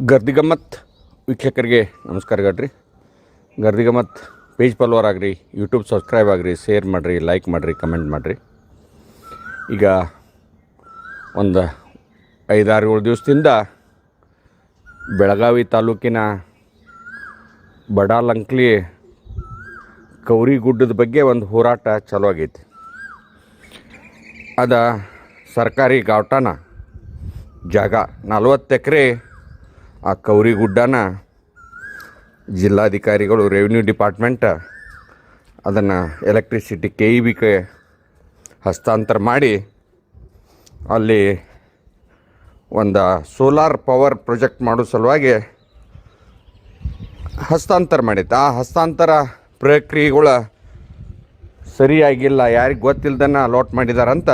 ಗರ್ದಿಗಮ್ಮತ್ ವೀಕ್ಷಕರಿಗೆ ನಮಸ್ಕಾರ ಹೇಳ್ರಿ. ಗರ್ದಿಗಮ್ಮತ್ ಪೇಜ್ ಫಾಲೋವರ್ ಆಗ್ರಿ, ಯೂಟ್ಯೂಬ್ ಸಬ್ಸ್ಕ್ರೈಬ್ ಆಗ್ರಿ, ಶೇರ್ ಮಾಡಿರಿ, ಲೈಕ್ ಮಾಡಿರಿ, ಕಮೆಂಟ್ ಮಾಡಿರಿ. ಈಗ ಒಂದು ಐದಾರು ಏಳು ದಿವಸದಿಂದ ಬೆಳಗಾವಿ ತಾಲೂಕಿನ ಬಡಾಲಂಕ್ಲಿ ಕೌರಿ ಗುಡ್ಡದ ಬಗ್ಗೆ ಒಂದು ಹೋರಾಟ ಚಾಲೂ ಆಗೈತಿ. ಅದ ಸರ್ಕಾರಿ ಗಾವಟಾನ ಜಾಗ ನಲ್ವತ್ತು ಎಕರೆ ಆ ಕೌರಿ ಗುಡ್ಡನ ಜಿಲ್ಲಾಧಿಕಾರಿಗಳು ರೆವಿನ್ಯೂ ಡಿಪಾರ್ಟ್ಮೆಂಟ್ ಅದನ್ನು ಎಲೆಕ್ಟ್ರಿಸಿಟಿ ಕೆ ಇ ಬಿಗೆ ಹಸ್ತಾಂತರ ಮಾಡಿ ಅಲ್ಲಿ ಒಂದು ಸೋಲಾರ್ ಪವರ್ ಪ್ರೊಜೆಕ್ಟ್ ಮಾಡೋ ಸಲುವಾಗಿ ಹಸ್ತಾಂತರ ಮಾಡಿತ್ತು ಆ ಹಸ್ತಾಂತರ ಪ್ರಕ್ರಿಯೆಗಳ ಸರಿಯಾಗಿಲ್ಲ, ಯಾರಿಗೆ ಗೊತ್ತಿಲ್ದನ ಅಲಾಟ್ ಮಾಡಿದಾರಂತ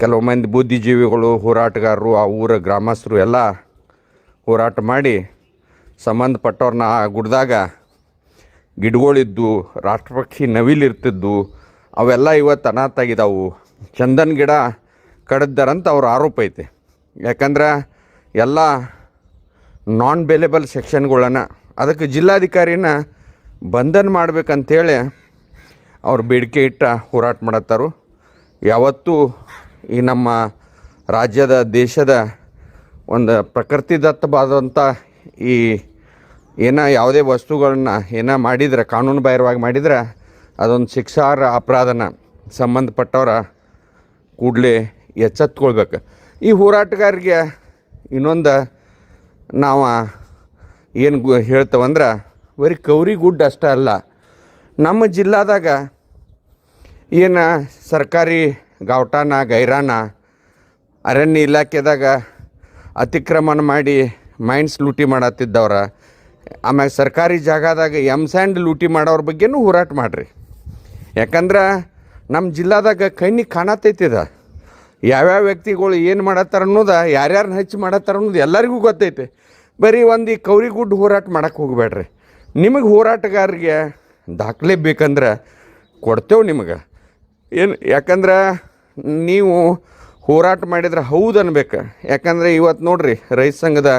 ಕೆಲವು ಮಂದಿ ಬುದ್ಧಿಜೀವಿಗಳು, ಹೋರಾಟಗಾರರು, ಆ ಊರ ಗ್ರಾಮಸ್ಥರು ಎಲ್ಲ ಹೋರಾಟ ಮಾಡಿ ಸಂಬಂಧಪಟ್ಟವ್ರನ್ನ ಆ ಗುಡ್ದಾಗ ಗಿಡಗಳಿದ್ದು, ರಾಷ್ಟ್ರಪಕ್ಷಿ ನವಿಲಿರ್ತಿದ್ದು, ಅವೆಲ್ಲ ಇವತ್ತು ಅನಾಥಾಗಿದ್ದಾವು ಚಂದನ್ ಗಿಡ ಕಡ್ದಾರಂತ ಅವ್ರ ಆರೋಪ ಐತೆ. ಯಾಕಂದ್ರೆ ಎಲ್ಲ ನಾನ್ ಬೆಲೆಬಲ್ ಸೆಕ್ಷನ್ಗಳನ್ನು ಅದಕ್ಕೆ ಜಿಲ್ಲಾಧಿಕಾರಿನ ಬಂಧನ ಮಾಡ್ಬೇಕಂತೇಳಿ ಅವ್ರು ಬೇಡಿಕೆ ಇಟ್ಟ ಹೋರಾಟ ಮಾಡತ್ತಾರು. ಯಾವತ್ತೂ ಈ ನಮ್ಮ ರಾಜ್ಯದ, ದೇಶದ ಒಂದು ಪ್ರಕೃತಿದತ್ತವಾದಂಥ ಈ ಏನ ಯಾವುದೇ ವಸ್ತುಗಳನ್ನ ಏನ ಮಾಡಿದ್ರೆ, ಕಾನೂನು ಬಾಹಿರವಾಗಿ ಮಾಡಿದ್ರೆ, ಅದೊಂದು ಶಿಕ್ಷಾರ್ಹ ಅಪರಾಧನ ಸಂಬಂಧಪಟ್ಟವರ ಕೂಡಲೇ ಎಚ್ಚೆತ್ಕೊಳ್ಬೇಕು. ಈ ಹೋರಾಟಗಾರರಿಗೆ ಇನ್ನೊಂದು ನಾವು ಏನು ಗು ಹೇಳ್ತೇವಂದ್ರೆ, ಬರೀ ಕೌರಿ ಗುಡ್ಡ ಅಷ್ಟೇ ಅಲ್ಲ, ನಮ್ಮ ಜಿಲ್ಲಾದಾಗ ಏನು ಸರ್ಕಾರಿ ಗಾವಟಾನ, ಗೈರಾನ, ಅರಣ್ಯ ಇಲಾಖೆದಾಗ ಅತಿಕ್ರಮಣ ಮಾಡಿ ಮೈಂಡ್ಸ್ ಲೂಟಿ ಮಾಡತ್ತಿದ್ದವ್ರ. ಆಮ್ಯಾಗ ಸರ್ಕಾರಿ ಜಾಗದಾಗ ಎಂ ಸ್ಯಾಂಡ್ ಲೂಟಿ ಮಾಡೋರ ಬಗ್ಗೆನೂ ಹೋರಾಟ ಮಾಡಿರಿ. ಯಾಕಂದ್ರೆ ನಮ್ಮ ಜಿಲ್ಲಾದಾಗ ಕಣ್ಣಿಗೆ ಕಾಣತೈತಿದ. ಯಾವ್ಯಾವ ವ್ಯಕ್ತಿಗಳು ಏನು ಮಾಡತ್ತಾರ ಅನ್ನೋದು ಯಾರ್ಯಾರನ್ನ ಹಚ್ಚಿ ಮಾಡತ್ತಾರ ಅನ್ನೋದು ಎಲ್ಲರಿಗೂ ಗೊತ್ತೈತೆ. ಬರೀ ಒಂದು ಈ ಕೌರಿಗುಡ್ಡು ಹೋರಾಟ ಮಾಡಕ್ಕೆ ಹೋಗಬೇಡ್ರಿ ನಿಮಗೆ ಹೋರಾಟಗಾರರಿಗೆ ದಾಖಲೆ ಬೇಕಂದ್ರೆ ಕೊಡ್ತೇವೆ ನಿಮಗೆ. ಏನು ಯಾಕಂದ್ರೆ ನೀವು ಹೋರಾಟ ಮಾಡಿದ್ರೆ ಹೌದು ಅನ್ಬೇಕು. ಯಾಕಂದ್ರೆ ಇವತ್ತು ನೋಡ್ರಿ, ರೈತ ಸಂಘದ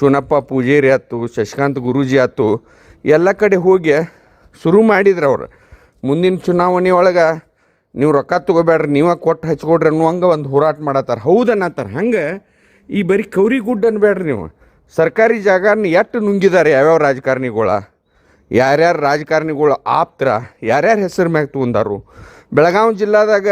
ಚುನಪ್ಪ ಪೂಜೇರಿ ಆಯ್ತು, ಶಶಿಕಾಂತ್ ಗುರೂಜಿ ಆಯ್ತು, ಎಲ್ಲ ಕಡೆ ಹೋಗಿ ಶುರು ಮಾಡಿದ್ರು ಅವ್ರು. ಮುಂದಿನ ಚುನಾವಣೆ ಒಳಗೆ ನೀವು ರೊಕ್ಕ ತೊಗೋಬೇಡ್ರಿ, ನೀವೇ ಕೊಟ್ಟು ಹಚ್ಕೊಡ್ರಿ ಅನ್ನುವಂಗೆ ಒಂದು ಹೋರಾಟ ಮಾಡತ್ತಾರ. ಹೌದು ಅನ್ನತ್ತಾರ. ಹಂಗೆ ಈ ಬರೀ ಕೌರಿ ಗುಡ್ಡ ಅನ್ಬೇಡ್ರಿ ನೀವು. ಸರ್ಕಾರಿ ಜಾಗನ ಎಷ್ಟು ನುಂಗಿದ್ದಾರೆ ಯಾವ್ಯಾವ ರಾಜಕಾರಣಿಗಳ? ಯಾರ್ಯಾರು ರಾಜಕಾರಣಿಗಳು ಆಪ್ತರ, ಯಾರ್ಯಾರು ಹೆಸರು ಮ್ಯಾಗ ತೊಗೊಂಡಾರು? ಬೆಳಗಾವಿ ಜಿಲ್ಲಾದಾಗ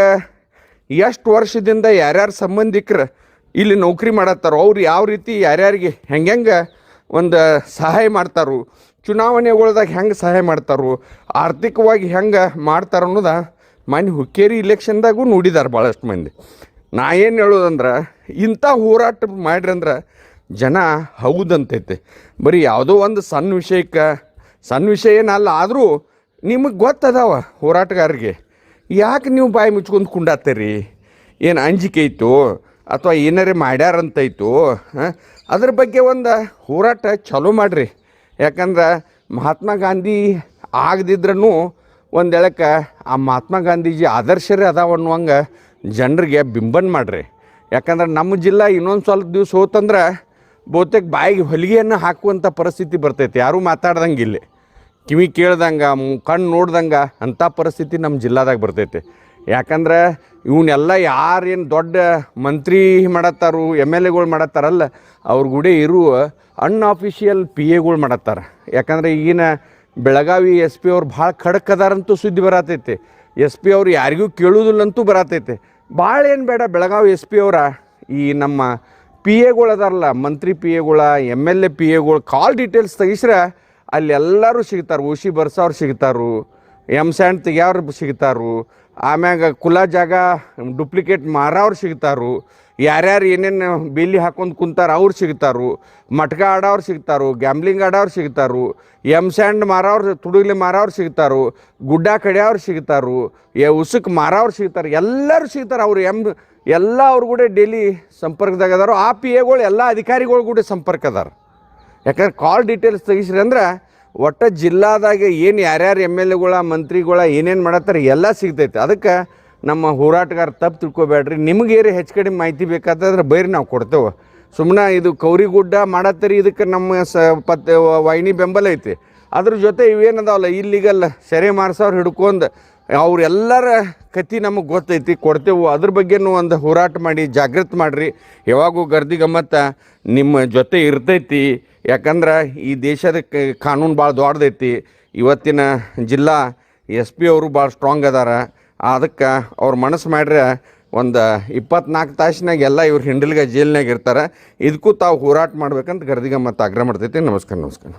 ಎಷ್ಟು ವರ್ಷದಿಂದ ಯಾರ್ಯಾರು ಸಂಬಂಧಿಕರು ಇಲ್ಲಿ ನೌಕರಿ ಮಾಡತ್ತಾರೋ, ಅವ್ರು ಯಾವ ರೀತಿ ಯಾರ್ಯಾರಿಗೆ ಹೆಂಗೆ ಒಂದು ಸಹಾಯ ಮಾಡ್ತಾರೋ ಚುನಾವಣೆಗಳ್ದಾಗ ಹೆಂಗೆ ಸಹಾಯ ಮಾಡ್ತಾರೋ, ಆರ್ಥಿಕವಾಗಿ ಹೆಂಗೆ ಮಾಡ್ತಾರ ಅನ್ನೋದ ಮನೆ ಹುಕ್ಕೇರಿ ಇಲೆಕ್ಷನ್ದಾಗೂ ನೋಡಿದಾರೆ ಭಾಳಷ್ಟು ಮಂದಿ. ನಾ ಏನು ಹೇಳೋದಂದ್ರೆ, ಇಂಥ ಹೋರಾಟ ಮಾಡ್ರಿ ಅಂದ್ರೆ ಜನ ಹೌದಂತೈತೆ. ಬರೀ ಯಾವುದೋ ಒಂದು ಸಣ್ಣ ವಿಷಯಕ್ಕೆ, ಸಣ್ಣ ವಿಷಯ ಏನಲ್ಲ, ಆದರೂ ನಿಮಗೆ ಗೊತ್ತದಾವ ಹೋರಾಟಗಾರರಿಗೆ. ಯಾಕೆ ನೀವು ಬಾಯಿ ಮುಚ್ಕೊಂಡು ಕುಂಡಾತೀರಿ? ಏನು ಅಂಜಿಕೆ ಇತ್ತು? ಅಥವಾ ಏನಾರೇ ಮಾಡ್ಯಾರಂತೈತು ಹಾಂ? ಅದ್ರ ಬಗ್ಗೆ ಒಂದು ಹೋರಾಟ ಚಾಲೂ ಮಾಡಿರಿ. ಯಾಕಂದ್ರೆ ಮಹಾತ್ಮ ಗಾಂಧಿ ಆಗದಿದ್ರೂ ಒಂದು ಎಳಕ್ಕೆ ಆ ಮಹಾತ್ಮ ಗಾಂಧೀಜಿ ಆದರ್ಶರೇ ಅದಾವ ಅನ್ನುವಂಗೆ ಜನರಿಗೆ ಬಿಂಬನ್ ಮಾಡಿರಿ. ಯಾಕಂದ್ರೆ ನಮ್ಮ ಜಿಲ್ಲಾ ಇನ್ನೊಂದು ಸ್ವಲ್ಪ ದಿವಸ ಹೋತಂದ್ರೆ ಬಹುತೇಕ ಬಾಯಿಗೆ ಹೊಲಿಗೆಯನ್ನು ಹಾಕುವಂಥ ಪರಿಸ್ಥಿತಿ ಬರ್ತೈತೆ. ಯಾರೂ ಮಾತಾಡ್ದಂಗೆ ಇಲ್ಲಿ ಕಿವಿ ಕೇಳ್ದಂಗೆ ಕಣ್ಣು ನೋಡ್ದಂಗೆ ಅಂಥ ಪರಿಸ್ಥಿತಿ ನಮ್ಮ ಜಿಲ್ಲಾದಾಗ ಬರ್ತೈತೆ. ಯಾಕಂದ್ರೆ ಇವನ್ನೆಲ್ಲ ಯಾರೇನು ದೊಡ್ಡ ಮಂತ್ರಿ ಮಾಡತ್ತಾರು, ಎಂ ಎಲ್ ಎಗಳು ಮಾಡತ್ತಾರಲ್ಲ, ಅವ್ರ ಗುಡಿ ಇರುವ ಅನ್ಆಫಿಷಿಯಲ್ ಪಿ ಎಗಳು ಮಾಡತ್ತಾರ. ಯಾಕಂದ್ರೆ ಈಗಿನ ಬೆಳಗಾವಿ ಎಸ್ ಪಿ ಅವ್ರು ಭಾಳ ಖಡಕ್ ಅದಾರಂತೂ ಸುದ್ದಿ ಬರತೈತೆ. ಎಸ್ ಪಿ ಅವ್ರು ಯಾರಿಗೂ ಕೇಳೋದಿಲ್ಲಂತೂ ಬರತೈತೆ. ಭಾಳ ಏನು ಬೇಡ, ಬೆಳಗಾವಿ ಎಸ್ ಪಿ ಅವರ ಈ ನಮ್ಮ ಪಿ ಎಗಳು ಅದಾರಲ್ಲ, ಮಂತ್ರಿ ಪಿ ಎಗಳ ಎಂ ಎಲ್ ಎ ಪಿ ಎಗಳು ಕಾಲ್ ಡೀಟೇಲ್ಸ್ ತೆಗಿಸ್ರೆ ಅಲ್ಲಿ ಎಲ್ಲರೂ ಸಿಗ್ತಾರೆ. ಓಶಿ ಬರ್ಸೋರು ಸಿಗ್ತಾರು. ಎಂ ಸ್ಯಾಂಡ್ ತೆಗಿಯೋರು ಸಿಗ್ತಾರು. ಆಮ್ಯಾಗ ಕುಲ ಜಾಗ ಡುಪ್ಲಿಕೇಟ್ ಮಾರೋರು ಸಿಗ್ತಾರು. ಯಾರ್ಯಾರು ಏನೇನು ಬೇಲಿ ಹಾಕೊಂಡು ಕುಂತಾರೆ ಅವ್ರು ಸಿಗ್ತಾರು. ಮಟ್ಕ ಆಡೋರು ಸಿಗ್ತಾರು. ಗ್ಯಾಮ್ಲಿಂಗ್ ಆಡೋರು ಸಿಗ್ತಾರು. M and ಮಾರೋರು ತುಡುಗ್ಲಿ ಮಾರೋರು ಸಿಗ್ತಾರು. ಗುಡ್ಡ ಕಡಿಯೋರು ಸಿಗ್ತಾರು. ಎ ಉಸುಕ್ ಮಾರೋರು ಸಿಗ್ತಾರೆ. ಎಲ್ಲರೂ ಸಿಗ್ತಾರೆ ಅವ್ರು. ಎಂ ಎಲ್ಲ ಅವ್ರ ಕೂಡ ಡೈಲಿ ಸಂಪರ್ಕದಾಗ ಅದಾರು. ಆ ಪಿ ಎಗಳು ಎಲ್ಲ ಅಧಿಕಾರಿಗಳು ಕೂಡ ಸಂಪರ್ಕ ಅದಾರ ಯಾಕಂದ್ರೆ ಕಾಲ್ ಡೀಟೇಲ್ಸ್ ತೆಗಿಸ್ರಿ ಅಂದ್ರೆ ಒಟ್ಟು ಜಿಲ್ಲಾದಾಗ ಏನು ಯಾರ್ಯಾರು ಎಂ ಎಲ್ ಎಗಳ ಮಂತ್ರಿಗಳ ಏನೇನು ಮಾಡತ್ತಾರೆ ಎಲ್ಲ ಸಿಗ್ತೈತೆ. ಅದಕ್ಕೆ ನಮ್ಮ ಹೋರಾಟಗಾರ ತಪ್ಪು ತಿಳ್ಕೊಬೇಡ್ರಿ. ನಿಮ್ಗೆ ಏರಿ ಹೆಚ್ಚು ಕಡಿಮೆ ಮಾಹಿತಿ ಬೇಕಾದ್ರೆ ಬೈರಿ ನಾವು ಕೊಡ್ತೇವೆ. ಸುಮ್ಮನೆ ಇದು ಕೌರಿಗುಡ್ಡ ಮಾಡತ್ತರಿ, ಇದಕ್ಕೆ ನಮ್ಮ ಸ ಪತ್ ವಾಹಿನಿ ಬೆಂಬಲ ಐತಿ. ಅದ್ರ ಜೊತೆ ಇವೇನದಾವಲ್ಲ, ಇಲ್ಲಿಗಲ್ಲ ಸೆರೆ ಮಾರ್ಸೋರು ಹಿಡ್ಕೊಂಡು ಅವ್ರೆಲ್ಲರ ಕತಿ ನಮಗೆ ಗೊತ್ತೈತಿ, ಕೊಡ್ತೇವೆ. ಅದ್ರ ಬಗ್ಗೆನೂ ಒಂದು ಹೋರಾಟ ಮಾಡಿ ಜಾಗೃತಿ ಮಾಡಿರಿ. ಯಾವಾಗೂ ಗರ್ದಿ ಗಮ್ಮತ್ತ ನಿಮ್ಮ ಜೊತೆ ಇರ್ತೈತಿ. ಯಾಕಂದ್ರೆ ಈ ದೇಶದ ಕಾನೂನು ಭಾಳ ದೊಡ್ಡದೈತಿ. ಇವತ್ತಿನ ಜಿಲ್ಲಾ ಎಸ್ ಪಿ ಅವರು ಭಾಳ ಸ್ಟ್ರಾಂಗ್ ಅದಾರ. ಅದಕ್ಕೆ ಅವ್ರ ಮನಸ್ಸು ಮಾಡ್ರೆ ಒಂದು ಇಪ್ಪತ್ನಾಲ್ಕು ತಾಸಿನಾಗ ಎಲ್ಲ ಇವ್ರು ಹಿಂಡಲ್ಗ ಜೈಲ್ನಾಗ ಇರ್ತಾರೆ. ಇದಕ್ಕೂ ತಾವು ಹೋರಾಟ ಮಾಡ್ಬೇಕಂತ ಗರ್ದಿಗಮ್ಮತ್ತು ಆಗ್ರಹ ಮಾಡ್ತೈತಿ. ನಮಸ್ಕಾರ ನಮಸ್ಕಾರ.